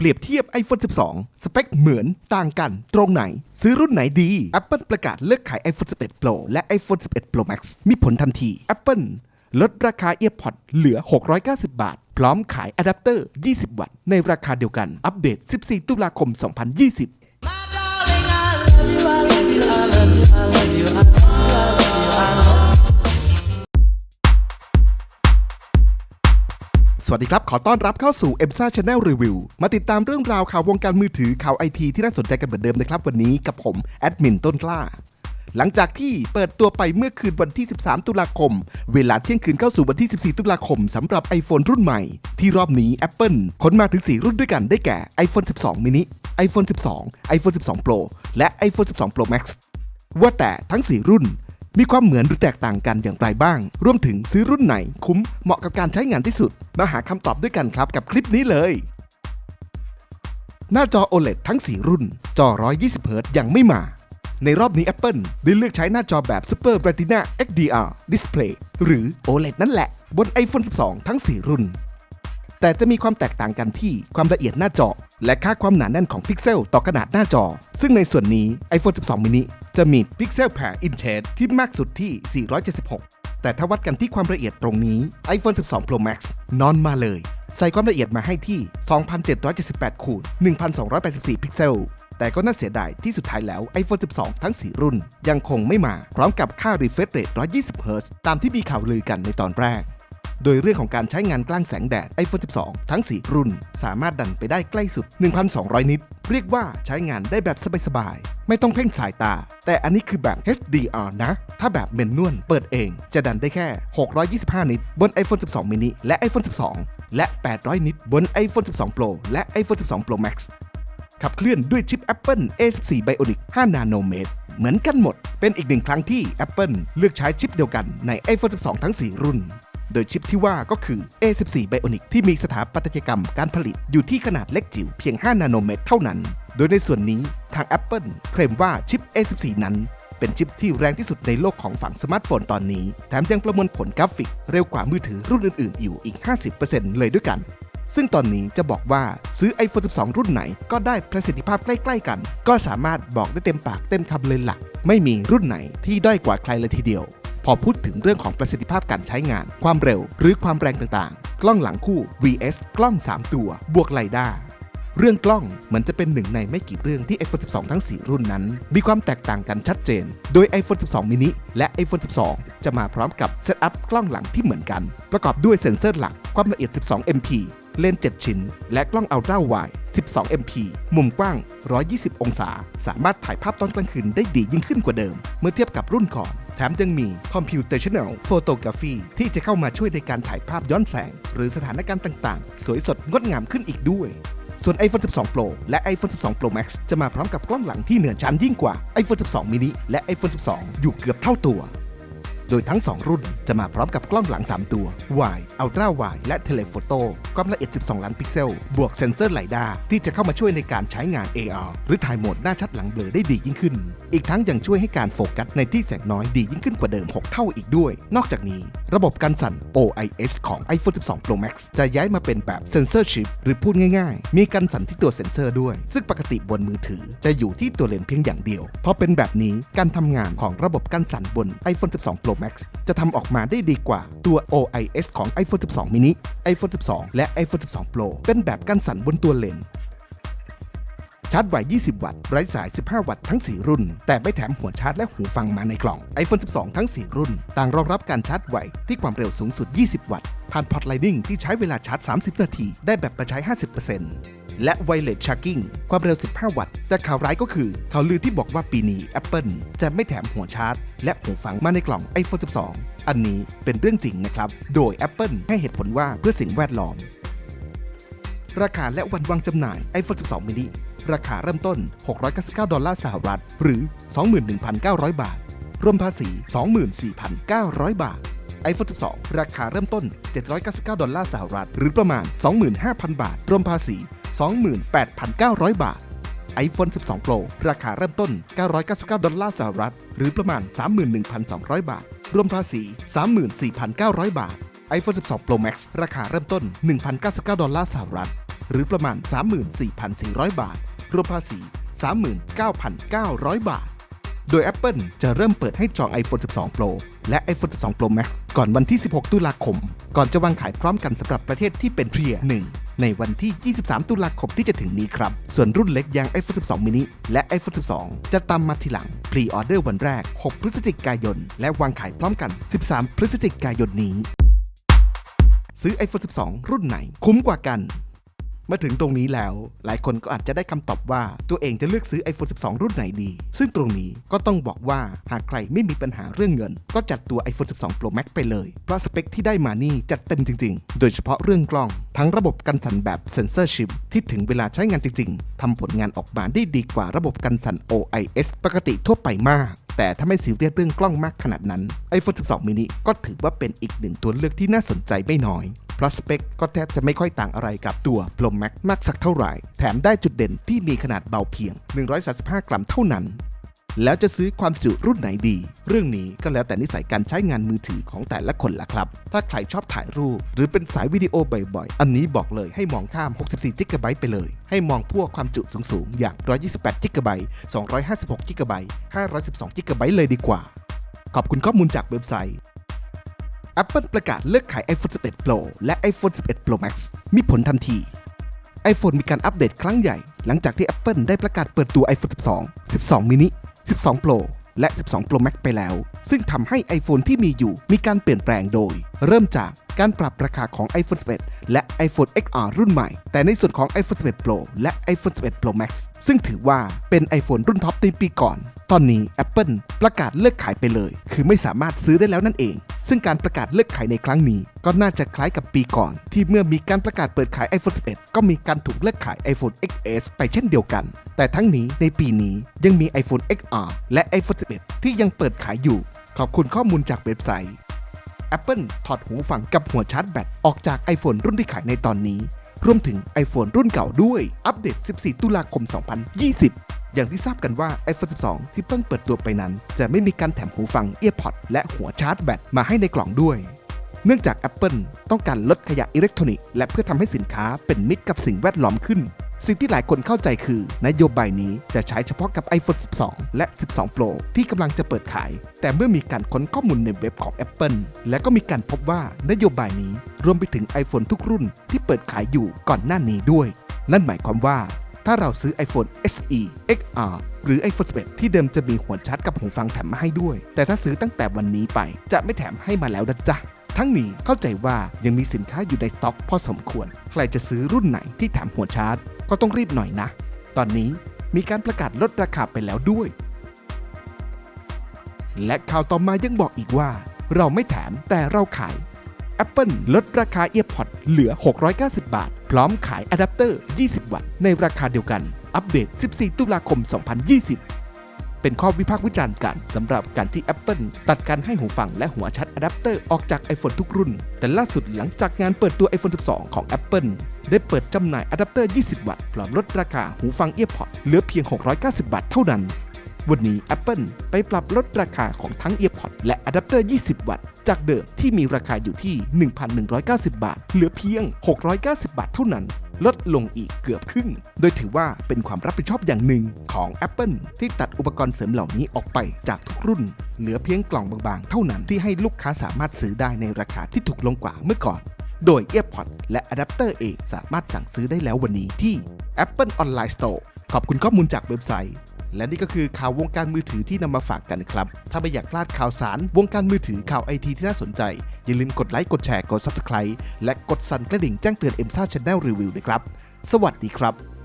เปรียบเทียบ iPhone 12 สเปคเหมือนต่างกันตรงไหน ซื้อรุ่นไหนดี Apple ประกาศเลิกขาย iPhone 11 Pro และ iPhone 11 Pro Max มีผลทันที Apple ลดราคา AirPods เหลือ 690 บาท พร้อมขายอะแดปเตอร์ 20 วัตต์ ในราคาเดียวกัน อัปเดต 14 ตุลาคม 2020 สวัสดีครับ ขอต้อนรับเข้าสู่ e m s a Channel Review มาติดตามเรื่องราวข่าววงการมือถือข่าวไอทีที่น่าสนใจกันเหมือนเดิมนะครับ วันนี้กับผมแอดมินต้นกล้า หลังจากที่เปิดตัวไปเมื่อคืนวันที่ 13 ตุลาคม เวลาเที่ยงคืนเข้าสู่วันที่ 14 ตุลาคมสำหรับ iPhone รุ่นใหม่ ที่รอบนี้ Apple ขนมาถึง 4 รุ่นด้วยกันได้แก่ iPhone 12 mini iPhone 12 iPhone 12 Pro และ iPhone 12 Pro Max ว่าแต่ทั้ง 4 รุ่น มีความเหมือนหรือแตกต่างกันอย่างไรบ้าง รวมถึงซื้อรุ่นไหนคุ้มเหมาะกับการใช้งานที่สุด มาหาคำตอบด้วยกันครับกับคลิปนี้เลย หน้าจอ OLED ทั้ง 4 รุ่น จอ 120 Hz ยังไม่มา ในรอบนี้ Apple ได้เลือกใช้หน้าจอแบบ Super Retina XDR Display หรือ OLED นั่นแหละ บน iPhone 12 ทั้ง 4 รุ่น แต่จะมีความแตกต่างกันที่ความละเอียดหน้าจอ และค่าความหนาแน่นของพิกเซลต่อขนาดหน้าจอ ซึ่งในส่วนนี้ iPhone 12 mini จะมีพิกเซล per inch ที่มากสุดที่ 476 แต่ถ้าวัดกันที่ความละเอียดตรงนี้ iPhone 12 Pro Max นอนมาเลย ใส่ความละเอียดมาให้ที่ 2778 คูณ 1284 พิกเซล แต่ก็น่าเสียดายที่สุดท้ายแล้ว iPhone 12 ทั้ง 4 รุ่น ยังคงไม่มาพร้อมกับค่า refresh rate 120 Hz ตามที่มีข่าวลือกันในตอนแรก โดยเรื่องของการใช้งานกล้างแสงแดด iPhone 12 ทั้ง 4 รุ่น สามารถดันไปได้ใกล้สุด 1,200 นิตเรียกว่าใช้งานได้แบบสบายๆ ไม่ต้องเพ่งสายตา แต่อันนี้คือแบบ HDR นะ ถ้าแบบเมนนวลเปิดเอง จะดันได้แค่ 625 นิตบน iPhone 12 mini และ iPhone 12 และ 800 นิตบน iPhone 12 Pro และ iPhone 12 Pro Max ขับเคลื่อนด้วยชิป Apple A14 Bionic 5 นาโนเมตร เหมือนกันหมด เป็นอีกหนึ่งครั้งที่ Apple เลือกใช้ชิปเดียวกันใน iPhone 12 ทั้ง 4 รุ่น โดยชิปที่ว่าก็คือ A14 Bionic ที่มีสถาปัตยกรรมการผลิตอยู่ที่ขนาดเล็กจิ๋วเพียง 5 นาโนเมตรเท่านั้น โดยในส่วนนี้ทาง Apple เคลมว่าชิป A14 นั้นเป็นชิปที่แรงที่สุดในโลกของฝั่งสมาร์ทโฟนตอนนี้ แถมยังประมวลผลกราฟิกเร็วกว่ามือถือรุ่นอื่นๆ อยู่อีก 50%เลยด้วยกัน ซึ่งตอนนี้จะบอกว่าซื้อ iPhone 12 รุ่นไหนก็ได้ประสิทธิภาพใกล้ ๆ กัน ก็สามารถบอกได้เต็มปากเต็มคำเลยหลัก ไม่มีรุ่นไหนที่ด้อยกว่าใครเลยทีเดียว พอพูดถึงเรื่องของประสิทธิภาพการใช้งาน ความเร็ว หรือความแรงต่างๆ กล้องหลังคู่ vs กล้อง 3 ตัว บวกไลด้าเรื่องกล้องเหมือนจะเป็นหนึ่งในไม่กี่เรื่องที่ iPhone 12 ทั้ง 4 รุ่นนั้น มีความแตกต่างกันชัดเจน โดย iPhone 12 mini และ iPhone 12 จะมาพร้อมกับเซตอัพกล้องหลังที่เหมือนกัน ประกอบด้วยเซ็นเซอร์หลักความละเอียด 12 MP เลนส์ 7 ชิ้น และกล้องอัลตร้าไวด์12 MP มุมกว้าง 120 องศา สามารถถ่ายภาพตอนกลางคืนได้ดียิ่งขึ้นกว่าเดิม เมื่อเทียบกับรุ่นก่อน ถมยังมี Computational Photography ที่จะเข้ามาช่วยในการถ่ายภาพย้อนแสง หรือสถานการณ์ต่างๆ สวยสดงดงามขึ้นอีกด้วย ส่วน iPhone 12 Pro และ iPhone 12 Pro Max จะมาพร้อมกับกล้องหลังที่เหนือชั้นยิ่งกว่า iPhone 12 mini และ iPhone 12 อยู่เกือบเท่าตัว โดยทั้ง 2 รุ่นจะมาพร้อมกับกล้องหลัง 3 ตัว Wide Ultra Wide และ Telephoto ความละเอียด 12 ล้านพิกเซล บวกเซนเซอร์ไลด้าที่จะเข้ามาช่วยในการใช้งาน AR หรือถ่ายโหมดหน้าชัดหลังเบลอได้ดียิ่งขึ้น อีกทั้งยังช่วยให้การโฟกัสในที่แสงน้อยดียิ่งขึ้นกว่าเดิม 6 เท่าอีกด้วย นอกจากนี้ ระบบการสั่น OIS ของ iPhone 12 Pro Max จะย้ายมาเป็นแบบเซนเซอร์ชิปหรือพูดง่ายๆ มีการสั่นที่ตัวเซนเซอร์ด้วย ซึ่งปกติบนมือถือจะอยู่ที่ตัวเลนเพียงอย่างเดียวพอเป็นแบบนี้การทำงานของระบบการสั่นบน iPhone 12 Pro Max จะทำออกมาได้ดีกว่าตัว OIS ของ iPhone 12 mini iPhone 12 และ iPhone 12 Pro เป็นแบบการสั่นบนตัวเลนส์ชาร์จไว 20 วัตต์ ไร้สาย 15 วัตต์ ทั้ง 4 รุ่น แต่ไม่แถมหัวชาร์จและหูฟังมาในกล่อง iPhone 12 ทั้ง 4 รุ่น ต่างรองรับการชาร์จไวที่ความเร็วสูงสุด 20 วัตต์ ผ่านพอร์ต Lightning ที่ใช้เวลาชาร์จ 30 นาที ได้แบบประใช้ 50% และ Wireless Charging ความเร็ว 15 วัตต์ แต่ข่าวร้ายก็คือข่าวลือที่บอกว่าปีนี้ Apple จะไม่แถมหัวชาร์จ และหูฟังมาในกล่อง iPhone 12 อันนี้เป็นเรื่องจริงนะครับ โดย Apple ให้เหตุผลว่าเพื่อสิ่งแวดล้อม ราคาและวันวางจำหน่าย iPhone 12 mini ราคาเริ่มต้น 699 ดอลลาร์สหรัฐ หรือ 21,900 บาท รวมภาษี 24,900 บาท iPhone 12 ราคาเริ่มต้น 799 ดอลลาร์สหรัฐ หรือประมาณ 25,000 บาท รวมภาษี 28,900 บาท iPhone 12 Pro ราคาเริ่มต้น 999 ดอลลาร์สหรัฐ หรือประมาณ 31,200 บาท รวมภาษี 34,900 บาท iPhone 12 Pro Max ราคาเริ่มต้น 1,099 ดอลลาร์สหรัฐ หรือประมาณ 34,400 บาท รวมภาษี 39,900 บาท โดย Apple จะเริ่มเปิดให้จอง iPhone 12 Pro และ iPhone 12 Pro Max ก่อนวันที่ 16 ตุลาคม ก่อนจะวางขายพร้อมกันสำหรับประเทศที่เป็นเทียร์1 ในวันที่ 23 ตุลาคมที่จะถึงนี้ครับ ส่วนรุ่นเล็กอย่าง iPhone 12 mini และ iPhone 12 จะตามมาทีหลัง พรีออเดอร์วันแรก 6 พฤศจิกายน และวางขายพร้อมกัน 13 พฤศจิกายนนี้ ซื้อ iPhone 12 รุ่นไหน คุ้มกว่ากัน มาถึงตรงนี้แล้ว หลายคนก็อาจจะได้คำตอบว่าตัวเองจะเลือกซื้อ iPhone 12 รุ่นไหนดี ซึ่งตรงนี้ก็ต้องบอกว่าหากใครไม่มีปัญหาเรื่องเงิน ก็จัดตัว iPhone 12 Pro Max ไปเลย เพราะสเปคที่ได้มานี่จัดเต็มจริง ๆ โดยเฉพาะเรื่องกล้อง ทั้งระบบกันสั่นแบบเซนเซอร์ชิปที่ถึงเวลาใช้งานจริง ๆทำผลงานออกมาได้ดีกว่าระบบกันสั่น OIS ปกติทั่วไปมาก แต่ถ้าไม่ซีเรียสเรื่องกล้องมากขนาดนั้น iPhone 12 mini ก็ถือว่าเป็นอีกหนึ่งตัวเลือกที่น่าสนใจไม่น้อย เพราะสเปคก็แทบจะไม่ค่อยต่างอะไรกับตัว Pro Max มากสักเท่าไหร่ แถมได้จุดเด่นที่มีขนาดเบาเพียง 135 กรัมเท่านั้น แล้วจะซื้อความจุรุ่นไหนดี เรื่องนี้ก็แล้วแต่นิสัยการใช้งานมือถือของแต่ละคนละครับ ถ้าใครชอบถ่ายรูป หรือเป็นสายวิดีโอบ่อยๆ อันนี้บอกเลยให้มองข้าม 64 g b ไปเลย ให้มองพวกความจุสูงๆ อย่าง 128 g b 256 g b 512 g b เลยดีกว่า ขอบคุณข้อมูลจากเว็บไซต์ Apple ประกาศเลิกขาย iPhone 11 Pro และ iPhone 11 Pro Max มีผลทันที iPhone มีการอัปเดตครั้งใหญ่ หลังจากที่ Apple ได้ประกาศเปิดตัว iPhone 12 12 mini 12 Pro และ 12 Pro Max ไปแล้ว ซึ่งทำให้ iPhone ที่มีอยู่มีการเปลี่ยนแปลงโดย เริ่มจากการปรับราคาของ iPhone 11 และ iPhone XR รุ่นใหม่ แต่ในส่วนของ iPhone 11 Pro และ iPhone 11 Pro Max ซึ่งถือว่าเป็น iPhone รุ่นท็อปในปีก่อน ตอนนี้ Apple ประกาศเลิกขายไปเลย คือไม่สามารถซื้อได้แล้วนั่นเอง ซึ่งการประกาศเลิกขายในครั้งนี้ ก็น่าจะคล้ายกับปีก่อน ที่เมื่อมีการประกาศเปิดขาย iPhone 11 ก็มีการถูกเลิกขาย iPhone XS ไปเช่นเดียวกัน แต่ทั้งนี้ในปีนี้ยังมี iPhone XR และ iPhone 11 ที่ยังเปิดขายอยู่ ขอบคุณข้อมูลจากเว็บไซต์ Apple ถอดหูฟังกับหัวชาร์จแบตออกจาก iPhone รุ่นที่ขายในตอนนี้ รวมถึง iPhone รุ่นเก่าด้วย อัปเดต 14 ตุลาคม 2020 อย่างที่ทราบกันว่า iPhone 12 ที่เพิ่งเปิดตัวไปนั้น จะไม่มีการแถมหูฟัง EarPod และหัวชาร์จแบตมาให้ในกล่องด้วย เนื่องจาก Apple ต้องการลดขยะอิเล็กทรอนิกส์และเพื่อทำให้สินค้าเป็นมิตรกับสิ่งแวดล้อมขึ้น สิ่งที่หลายคนเข้าใจคือนโยบายนี้จะใช้เฉพาะกับ iPhone 12 และ 12 Pro ที่กำลังจะเปิดขาย แต่เมื่อมีการค้นข้อมูลในเว็บของ Apple และก็มีการพบว่านโยบายนี้รวมไปถึง iPhone ทุกรุ่นที่เปิดขายอยู่ก่อนหน้านี้ด้วย นั่นหมายความว่าถ้าเราซื้อ iPhone SE XR หรือ iPhone 11 ที่เดิมจะมีหัวชาร์จกับหูฟังแถมมาให้ด้วย แต่ถ้าซื้อตั้งแต่วันนี้ไปจะไม่แถมให้มาแล้วนะจ๊ะ ทั้งนี้เข้าใจว่ายังมีสินค้าอยู่ในสต็อกพอสมควร ใครจะซื้อรุ่นไหนที่แถมหัวชาร์จ ก็ต้องรีบหน่อยนะ ตอนนี้มีการประกาศลดราคาไปแล้วด้วย และข่าวต่อมายังบอกอีกว่า เราไม่แถมแต่เราขาย Apple ลดราคา EarPod เหลือ 690 บาท พร้อมขายอะแดปเตอร์ 20 วัตต์ในราคาเดียวกัน อัปเดต 14 ตุลาคม 2020 เป็นข้อวิพากษ์วิจารณ์กันสำหรับการที่ Apple ตัดการให้หูฟังและหัวชาร์จอะแดปเตอร์ออกจาก iPhone ทุกรุ่น แต่ล่าสุดหลังจากงานเปิดตัว iPhone 12 ของ Apple ได้เปิดจำหน่ายอะแดปเตอร์ 20 วัตต์พร้อมลดราคาหูฟังเอียร์พอตเหลือเพียง 690 บาทเท่านั้น วันนี้ Apple ไปปรับลดราคาของทั้ง EarPod และอะแดปเตอร์ 20 วัตต์ จากเดิมที่มีราคาอยู่ที่ 1,190 บาท เหลือเพียง 690 บาทเท่านั้น ลดลงอีกเกือบครึ่ง โดยถือว่าเป็นความรับผิดชอบอย่างหนึ่งของ Apple ที่ตัดอุปกรณ์เสริมเหล่านี้ออกไปจากทุกรุ่น เหลือเพียงกล่องบางๆ เท่านั้นที่ให้ลูกค้าสามารถซื้อได้ในราคาที่ถูกลงกว่าเมื่อก่อน โดย EarPod และอะแดปเตอร์เองสามารถสั่งซื้อได้แล้ววันนี้ที่ Apple Online Store ขอบคุณข้อมูลจากเว็บไซต์ และนี่ก็คือข่าววงการมือถือที่นำมาฝากกันครับ ถ้าไม่อยากพลาดข่าวสาร วงการมือถือข่าวไอทีที่น่าสนใจ อย่าลืมกดไลค์กดแชร์กด Subscribe และกดสั่นกระดิ่งแจ้งเตือน m อ็มซ่าช n แนลรีวิวด้วยครับ สวัสดีครับ